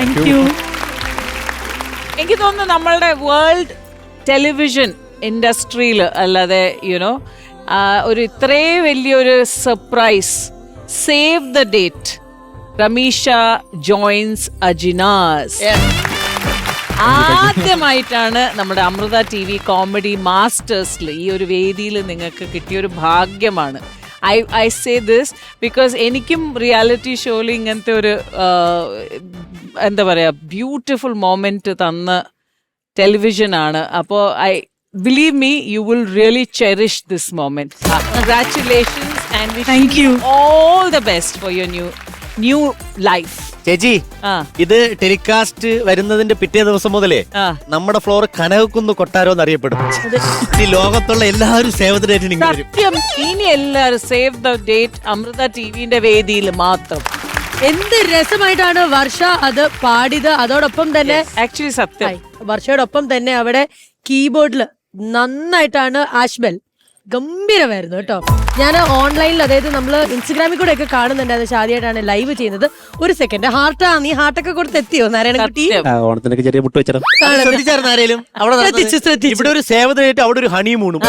Thank you എനിക്ക് തോന്നുന്നു നമ്മളുടെ വേൾഡ് ടെലിവിഷൻ ഇൻഡസ്ട്രിയിൽ അല്ലാതെ യുനോ ഒരു ഇത്രേ വലിയൊരു surprise save the date Ramisha joins Ajinas ആദ്യമായിട്ടാണ് നമ്മുടെ അമൃത ടി വി കോമഡി മാസ്റ്റേഴ്സിൽ ഈ ഒരു വേദിയിൽ നിങ്ങൾക്ക് കിട്ടിയൊരു ഭാഗ്യമാണ്. I I say this because എനിക്കും റിയാലിറ്റി ഷോയിൽ ഇങ്ങനത്തെ ഒരു എന്താ പറയുക ബ്യൂട്ടിഫുൾ മോമെന്റ് തന്ന ടെലിവിഷൻ ആണ്. അപ്പോൾ I believe me you will really cherish this moment congratulations and thank you all the best for your new new life ചേച്ചി ഇത് ടെലികാസ്റ്റ് വരുന്നതിന്റെ പിറ്റേ ദിവസം മുതലേ നമ്മുടെ ഫ്ലോർ കനകക്കുന്ന് കൊട്ടാരോ എന്നറിയപ്പെടും. ഈ ലോകത്തുള്ള എല്ലാവരും സേവ് ദ ഡേറ്റ് സത്യം. ഇനി എല്ലാവരും സേവ് ദ ഡേറ്റ് അമൃത ടിവിന്റെ വേദിയിൽ മാത്രം. എന്ത് രസമായിട്ടാണ് വർഷ അത് പാടിയത്? അതോടൊപ്പം തന്നെ ആക്ച്വലി സത്യം. വർഷയോടൊപ്പം തന്നെ അവിടെ കീബോർഡിൽ നന്നായിട്ടാണ് ആഷ്ബൽ ഗംഭീരമായിരുന്നു കേട്ടോ. ഞാൻ ഓൺലൈനിൽ അതായത് നമ്മൾ ഇൻസ്റ്റഗ്രാമിൽ കൂടെ ഒക്കെ കാണുന്നുണ്ട്. അത് ഷാദിയായിട്ടാണ് ലൈവ് ചെയ്യുന്നത്. ഒരു സെക്കൻഡ് ഹാർട്ടാ നീ ഹാർട്ടൊക്കെ കൊടുത്ത് എത്തിയോ നാരായണൻകുട്ടി കുട്ടി? ഓണത്തിനൊക്കെ ചെറിയ മുട്ട് വെച്ചോ ശ്രദ്ധിച്ചായിരുന്നു ശ്രദ്ധിച്ചു, ശ്രദ്ധിച്ചു. ഇവിടെ ഒരു സേവനായിട്ട് അവിടെ ഒരു ഹണിമൂണും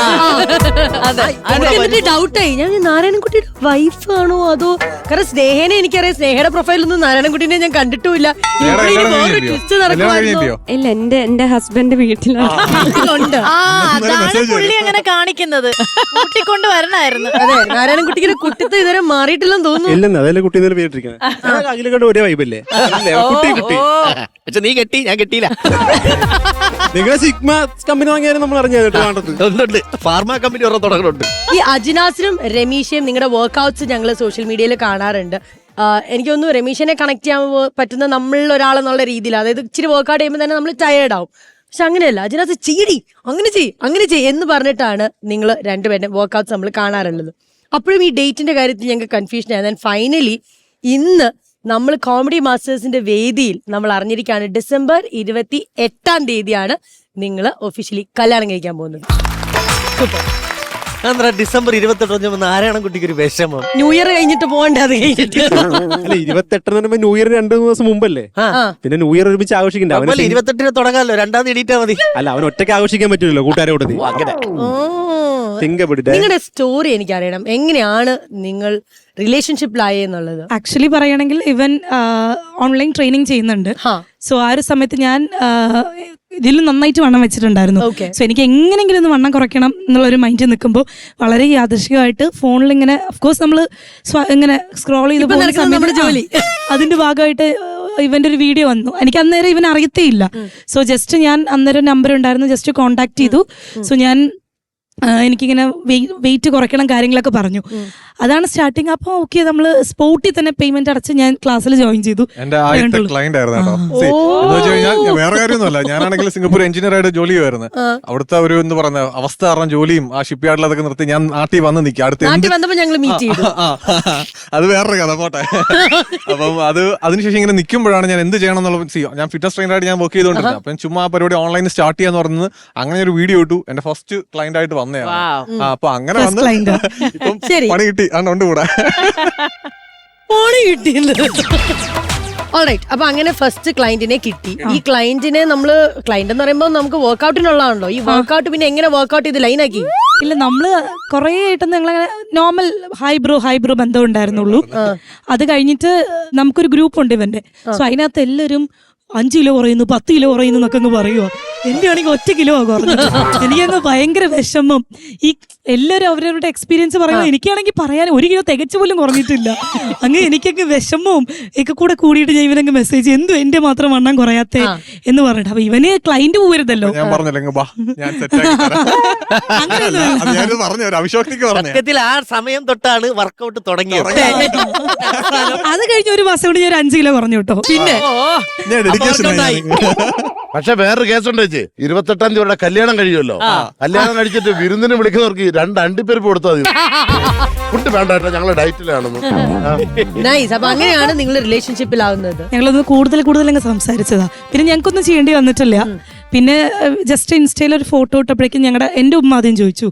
അതെ. എനിക്ക് എന്നിട്ട് ഡൗട്ടായി ഞാൻ നാരായണൻകുട്ടിയുടെ വൈഫ് ആണോ അതോ? കാരണം സ്നേഹനെ എനിക്കറിയാം. സ്നേഹയുടെ പ്രൊഫൈലൊന്നും നാരായണൻകുട്ടിനെ ഞാൻ കണ്ടിട്ടില്ല ഇല്ല എന്റെ എന്റെ ഹസ്ബൻഡ് വീട്ടിലാണ് ഉണ്ട് ആ അതാണ് പുള്ളി അങ്ങനെ കാണിക്കുന്നത്. കൂട്ടിക്കൊണ്ട് വരണായിരുന്നു. അതെ നാരായണൻകുട്ടിക്ക് കുട്ടിത്ത് ഇതുവരെ മാറിയിട്ടില്ലെന്ന് തോന്നുന്നു. ഇല്ലെന്ന് അതല്ലേ കുട്ടി ഇന്നലെ പേരിട്ടിരിക്കുന്നത് അഖിലക്കണ്ട് ഒരേ വൈബല്ലേ? കുട്ടി കുട്ടി. പക്ഷെ നീ കെട്ടി ഞാൻ കെട്ടിയില്ല. നിങ്ങളെ സിഗ്മ കമ്പനി വാങ്ങിയാലും നമ്മൾ അറിഞ്ഞു കേട്ടോ ഫാർമ കമ്പനി ഒരെണ്ണം തുടങ്ങുന്നുണ്ട് ഈ അജിനാസിനും രമീഷയും നിങ്ങളുടെ വർക്ക്ഔട്ട്സ് ഞങ്ങൾ സോഷ്യൽ മീഡിയയിൽ കാണാറുണ്ട്. എനിക്കൊന്നും എനിക്ക് തോന്നുന്നു രമീഷിനെ കണക്ട് ചെയ്യാൻ പറ്റുന്ന നമ്മളിൽ ഒരാളെന്നുള്ള രീതിയിൽ അതായത് ഇച്ചിരി വർക്ക്ഔട്ട് ചെയ്യുമ്പോൾ തന്നെ നമ്മൾ ടയേർഡ് ആവും. പക്ഷെ അങ്ങനെയല്ല അജിനാസ് ചെയ്യടി അങ്ങനെ ചെയ് അങ്ങനെ ചെയ് എന്ന് പറഞ്ഞിട്ടാണ് നിങ്ങൾ രണ്ടുപേരുടെ വർക്ക്ഔട്ട്സ് നമ്മൾ കാണാറുള്ളത്. അപ്പോഴും ഈ ഡേറ്റിന്റെ കാര്യത്തിൽ ഞങ്ങൾക്ക് കൺഫ്യൂഷൻ ആയിരുന്നു ഫൈനലി ഇന്ന് നമ്മൾ കോമഡി മാസ്റ്റേഴ്സിന്റെ വേദിയിൽ നമ്മൾ അറിഞ്ഞിരിക്കുകയാണ് ഡിസംബർ ഇരുപത്തി എട്ടാം തീയതിയാണ് നിങ്ങൾ ഒഫീഷ്യലി കല്യാണം കഴിക്കാൻ പോകുന്നത്. എന്താ ഡിസംബർ ഇരുപത്തെട്ട് നാരായണൻ കുട്ടിക്ക് ഒരു വിഷമം? ന്യൂ ഇയർ കഴിഞ്ഞിട്ട് പോകണ്ട അത് കഴിഞ്ഞിട്ട്. അല്ല ഇരുപത്തെട്ടെന്ന് പറയുമ്പോ ന്യൂ ഇയർ രണ്ടു ദിവസം മുമ്പല്ലേ? ആ. പിന്നെ ന്യൂ ഇയർ ഒരുമിച്ച് ആഘോഷിക്കണ്ടേ? അവന് സിംഗ്- ഇരുപത്തെട്ടിന് തുടങ്ങാമല്ലോ രണ്ടാം തീയതി എണീറ്റാ മതി. അല്ല അവൻ ഒറ്റയ്ക്ക് ആഘോഷിക്കാൻ പറ്റില്ലല്ലോ കൂട്ടുകാരോട് തിങ്ക പിടിട്ടെ നിങ്ങളുടെ സ്റ്റോറി എനിക്ക് അറിയണം എങ്ങനെയാണ് നിങ്ങൾ റിലേഷൻഷിപ്പിലായെന്നുള്ളത് ആക്ച്വലി പറയണെങ്കിൽ ഇവൻ ഓൺലൈൻ ട്രെയിനിങ് ചെയ്യുന്നുണ്ട്. ഹാ. സോ ആ ഒരു സമയത്ത് ഞാൻ ഇതിൽ നന്നായിട്ട് വണ്ണം വെച്ചിട്ടുണ്ടായിരുന്നു. സോ എനിക്ക് എങ്ങനെങ്കിലും ഒന്ന് വണ്ണം കുറയ്ക്കണം എന്നുള്ളൊരു മൈൻഡിൽ നിൽക്കുമ്പോൾ വളരെ യാദൃശികമായിട്ട് ഫോണിൽ ഇങ്ങനെ കോഴ്സ് നമ്മൾ ഇങ്ങനെ സ്ക്രോൾ ചെയ്ത് ജോലി. അതിന്റെ ഭാഗമായിട്ട് ഇവന്റെ ഒരു വീഡിയോ വന്നു. എനിക്ക് അന്നേരം ഇവൻ അറിയത്തേയില്ല. സോ ജസ്റ്റ് ഞാൻ അന്നേരം നമ്പർ ഉണ്ടായിരുന്നു ജസ്റ്റ് കോണ്ടാക്ട് ചെയ്തു. സോ ഞാൻ എനിക്കിങ്ങനെ വെയിറ്റ് കുറയ്ക്കണം കാര്യങ്ങളൊക്കെ പറഞ്ഞു. അതാണ് സ്റ്റാർട്ടിങ് അപ്പോൾ ഓക്കെ നമ്മൾ സ്പോട്ടിൽ തന്നെ പേയ്മെന്റ് അടച്ച് ഞാൻ ക്ലാസ്സിൽ ജോയിൻ ചെയ്തു. എന്റെ ആദ്യത്തെ ക്ലയന്റ് ആയിരുന്നു വേറെ കാര്യമൊന്നുമല്ല. ഞാനാണെങ്കിൽ സിംഗപ്പൂർ എഞ്ചിനീയർ ആയിട്ട് ജോലി ചെയ്യുമായിരുന്നു. അവിടുത്തെ ഒരു എന്ന് പറഞ്ഞ അവസ്ഥ കാരണം ജോലിയും ആ ഷിപ്പ് യാർഡിൽ അതൊക്കെ നിർത്തി ഞാൻ നാട്ടിൽ വന്ന് നിൽക്കുക. അടുത്ത് എന്ത് നാട്ടിൽ വന്നപ്പോ ഞങ്ങൾ മീറ്റ് ചെയ്തു. ആ, ആ, ആ. അത് വേറൊരു കഥ പോട്ടെ. അപ്പം അത് അതിനുശേഷം ഇങ്ങനെ നിൽക്കുമ്പോഴാണ് ഞാൻ എന്ത് ചെയ്യണം എന്നുള്ള ഞാൻ ഫിറ്റ്നസ് ട്രെയിനറായിട്ട് ഞാൻ വർക്ക് ചെയ്തുകൊണ്ടിരുന്നത്. അപ്പം ചുമ്മാ ആ പരിപാടി ഓൺലൈനിൽ സ്റ്റാർട്ട് ചെയ്യാന്ന് പറഞ്ഞത് അങ്ങനെ ഒരു വീഡിയോ ഇട്ടു. എന്റെ ഫസ്റ്റ് ക്ലയന്റ് ആയിട്ട് വന്നതാണ്. അപ്പൊ അങ്ങനെ വന്ന്. ഇപ്പം. പണി കിട്ടി. അതുകൊണ്ട് ഉണ്ട് കൂടെ. ഫോണ് കിട്ടിയത് ഓൾറൈറ്റ് അപ്പൊ അങ്ങനെ ഫസ്റ്റ് ക്ലയന്റിനെ കിട്ടി. ഈ ക്ലയന്റിനെ നമ്മൾ ക്ലയന്റ് എന്ന് പറയുമ്പോൾ നമുക്ക് വർക്ക്ഔട്ടിനുള്ളതാണല്ലോ ഈ വർക്ക്ഔട്ട് പിന്നെ എങ്ങനെ വർക്ക്ഔട്ട് ചെയ്ത് ലൈനാക്കി ഇല്ല നമ്മൾ കുറേ ആയിട്ട് ഞങ്ങളങ്ങനെ normal hi bro hi bro ബന്ധം ഉണ്ടായിരുന്നുള്ളൂ. അത് കഴിഞ്ഞിട്ട് നമുക്കൊരു ഗ്രൂപ്പ് ഉണ്ട് ഇവന്റെ. സോ അതിനകത്ത് എല്ലാവരും അഞ്ച് കിലോ കുറയുന്നു പത്ത് കിലോ കുറയുന്നു എന്നൊക്കെ അങ്ങ് പറയുമോ എന്റെ ആണെങ്കിൽ ഒറ്റ കിലോ കുറഞ്ഞു എനിക്കങ്ങ് ഭയങ്കര വിഷമം. ഈ എല്ലാവരും അവരവരുടെ എക്സ്പീരിയൻസ് പറയുമ്പോൾ എനിക്കാണെങ്കിൽ പറയാൻ ഒരു കിലോ തികച്ചു പോലും കുറഞ്ഞിട്ടില്ല. അങ്ങ് എനിക്കങ്ങ് വിഷമവും ഒക്കെ കൂടെ കൂടിയിട്ട് ഞാൻ ഇവനങ്ങ് മെസ്സേജ് എന്തു എന്റെ മാത്രം വണ്ണം കുറയാത്തെ? എന്ന് പറഞ്ഞിട്ട്. അപ്പൊ ഇവന് ക്ലൈന്റ് പോരുതല്ലോ ഞാൻ പറഞ്ഞില്ല ഇങ്ങ് ബാ ഞാൻ സെറ്റ് ഞാനിത് പറഞ്ഞു ഒരു അവിശ്വാസിക്ക് പറഞ്ഞു. സത്യത്തിൽ ആ സമയം തൊട്ടാണ് വർക്കൗട്ട് തുടങ്ങിയത്. അത്. കഴിഞ്ഞ ഒരു മാസം കൊണ്ട് ഞാൻ ഒരു അഞ്ച് കിലോ കുറഞ്ഞു കേട്ടോ. പിന്നെ ഞാൻ ഡെഡിക്കേഷൻ പക്ഷെ വേറൊരു കേസുണ്ട് വെച്ച് ഇരുപത്തെട്ടാം തീയതി കല്യാണം കഴിയുമല്ലോ. കല്യാണം കഴിച്ചിട്ട് വിരുന്നിന് വിളിക്കുന്നവർക്ക് രണ്ട് അണ്ടിപ്പരിപ്പ് കൊടുത്താൽ മതി. ഫുഡ് വേണ്ട കേട്ടോ ഞങ്ങൾ ഡയറ്റിലാണെന്ന്. നൈസ് അപ്പൊ അങ്ങനെയാണ് നിങ്ങൾ റിലേഷൻഷിപ്പിലാവുന്നത് ഞങ്ങളത് കൂടുതൽ കൂടുതൽ അങ്ങ് സംസാരിച്ചതാ. പിന്നെ ഞങ്ങൾക്കൊന്നും ചെയ്യേണ്ടി വന്നിട്ടില്ല. പിന്നെ ജസ്റ്റ് ഇൻസ്റ്റയിൽ ഒരു ഫോട്ടോ ഇട്ടപ്പോഴേക്കും ഞങ്ങളുടെ എന്റെ ഉമ്മ ആദ്യം ചോദിച്ചു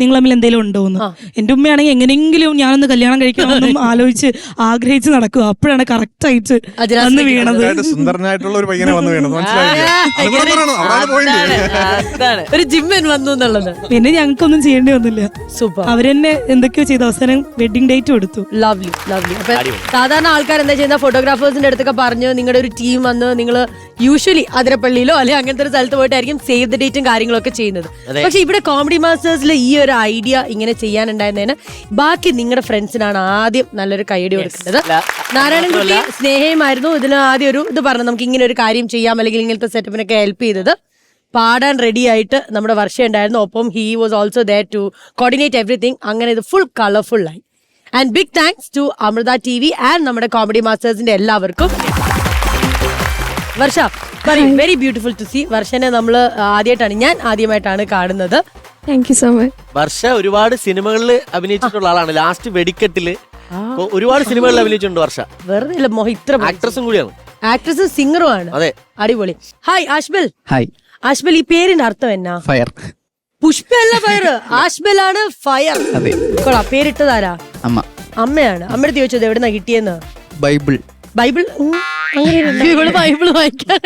നിങ്ങൾ തമ്മിൽ എന്തെങ്കിലും ഉണ്ടോ എന്ന്? എന്റെ ഉമ്മയാണെങ്കിൽ എങ്ങനെയെങ്കിലും ഞാനൊന്ന് കല്യാണം കഴിക്കണമെന്നും ആലോചിച്ച് ആഗ്രഹിച്ച് നടക്കുക. അപ്പോഴാണ് കറക്റ്റ് ആയിട്ട് വന്ന് വീണത്. സുന്ദരനായിട്ടുള്ള ഒരു പയ്യനെ വന്നു വീണത്. ഒരു ജിമ്മൻ വന്നു എന്നുള്ളത്. പിന്നെ ഞങ്ങൾക്കൊന്നും ചെയ്യേണ്ടി വന്നില്ല. സൂപ്പർ. അവരെന്നെ എന്തൊക്കെയോ ചെയ്ത അവസാനം വെഡിങ് ഡേറ്റ് കൊടുത്തു ലവ്ലി ലവ്ലി സാധാരണ ആൾക്കാർ എന്താ ചെയ്യുന്ന ഫോട്ടോഗ്രാഫേഴ്സിന്റെ അടുത്തൊക്കെ പറഞ്ഞു നിങ്ങളുടെ ഒരു ടീം വന്ന് നിങ്ങൾ യൂഷ്വലി അതിരപ്പള്ളിയിലോ അല്ലെങ്കിൽ അങ്ങനത്തെ ഒരു സ്ഥലത്ത് പോയിട്ടായിരിക്കും സേവ് ദ ഡേറ്റും കാര്യങ്ങളൊക്കെ ചെയ്യുന്നത്. പക്ഷെ ഇവിടെ കോമഡി മാസ്റ്റേഴ്സിൽ ഈ ഒരു ഐഡിയ ഇങ്ങനെ ചെയ്യാനുണ്ടായിരുന്നതിന് ബാക്കി നിങ്ങളുടെ ഫ്രണ്ട്സിനാണ് ആദ്യം നല്ലൊരു കൈയടി കൊടുക്കേണ്ടത്. നാരായണൻകുട്ടി സ്നേഹയുമായിരുന്നു. ഇതിന് ആദ്യം ഒരു ഇത് പറഞ്ഞു നമുക്ക് ഇങ്ങനെ ഒരു കാര്യം ചെയ്യാം അല്ലെങ്കിൽ ഇങ്ങനത്തെ സെറ്റപ്പിനൊക്കെ ഹെൽപ്പ് ചെയ്തത്. പാടാൻ റെഡി ആയിട്ട് നമ്മുടെ വർഷ ഉണ്ടായിരുന്നു. ഒപ്പം he was also there to coordinate everything അങ്ങനെ ഇത് ഫുൾ കളർഫുൾ ആയി. And big thanks to Amrita T V and നമ്മുടെ കോമഡി മാസ്റ്റേഴ്സിന്റെ എല്ലാവർക്കും. Varsha very beautiful to see വർഷനെ നമ്മൾ ആദ്യമായിട്ടാണ് ഞാൻ ആദ്യമായിട്ടാണ് കാണുന്നത്. Thank you so much Varsha ഒരുപാട് സിനിമകളിൽ അഭിനയിച്ചിട്ടുള്ള ആളാണ്. ലാസ്റ്റ് വെടിക്കെട്ടിൽ ഒരുപാട് സിനിമകളിൽ അഭിനയിച്ചിട്ടുണ്ട് വർഷ. വെറുതെ ഇല്ല മോഹ ഇത്ര ആക്ട്രസും കൂടിയാണ്. ആക്ട്രസും സിംഗറും ആണ്. അതെ. അടിപൊളി. ഹായ് ആഷ്ബൽ. ഹായ് ആഷ്ബൽ ഈ പേരിന്റെ അർത്ഥം എന്നാ? ഫയർ പുഷ്പല്ല ഫയർ ആഷ്ബൽ ആണ് ഫയർ അതെ. കൊള്ളാം പേരിട്ടതാരാ അമ്മ. അമ്മയാണ്. അമ്മയുടെ ചോദിച്ചത് എവിടുന്നാ കിട്ടിയെന്ന്? ബൈബിൾ. ബൈബിൾ? ഇവൾ ബൈബിൾ വായിക്കാൻ.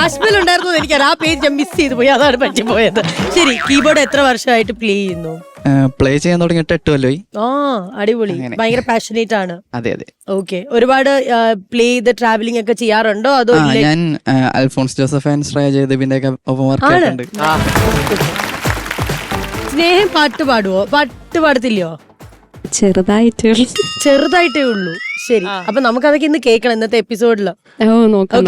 ആഷ്ബൽ ഉണ്ടായിരുന്നു എനിക്കറിയാം. ആ പേജ് ഞാൻ മിസ് ചെയ്തു പോയി. അതാണ് പറ്റിപ്പോയത്. ശരി കീബോർഡ് എത്ര വർഷമായിട്ട് പ്ലേ ചെയ്യുന്നു? പ്ലേ ചെയ്യാൻ തുടങ്ങിയിട്ട് എട്ട് കൊല്ലമായി ആ അടിപൊളി. ഭയങ്കര പാഷനേറ്റ് ആണ്. അതെ അതെ. ഓക്കെ ഒരുപാട് പ്ലേ ചെയ്ത് ട്രാവലിംഗ് ഒക്കെ ചെയ്യാറുണ്ടോ? അതോ ഞാൻ അൽഫോൺസ് ജോസഫ് ആൻഡ് ശ്രേയ ജയദേവിന്റെ ഒക്കെ ഒപ്പം വർക്ക്? ചെയ്തിട്ടുണ്ട്. സ്നേഹം പാട്ട് പാടുവോ? പാട്ട് പാടത്തില്ലയോ? ചെറുതായിട്ട് ചെറുതായിട്ടേ ഉള്ളൂ. ശരി. അപ്പൊ നമുക്ക് അതൊക്കെ ഇന്ന് കേൾക്കണം ഇന്നത്തെ എപ്പിസോഡിൽ ഓ നോക്കാം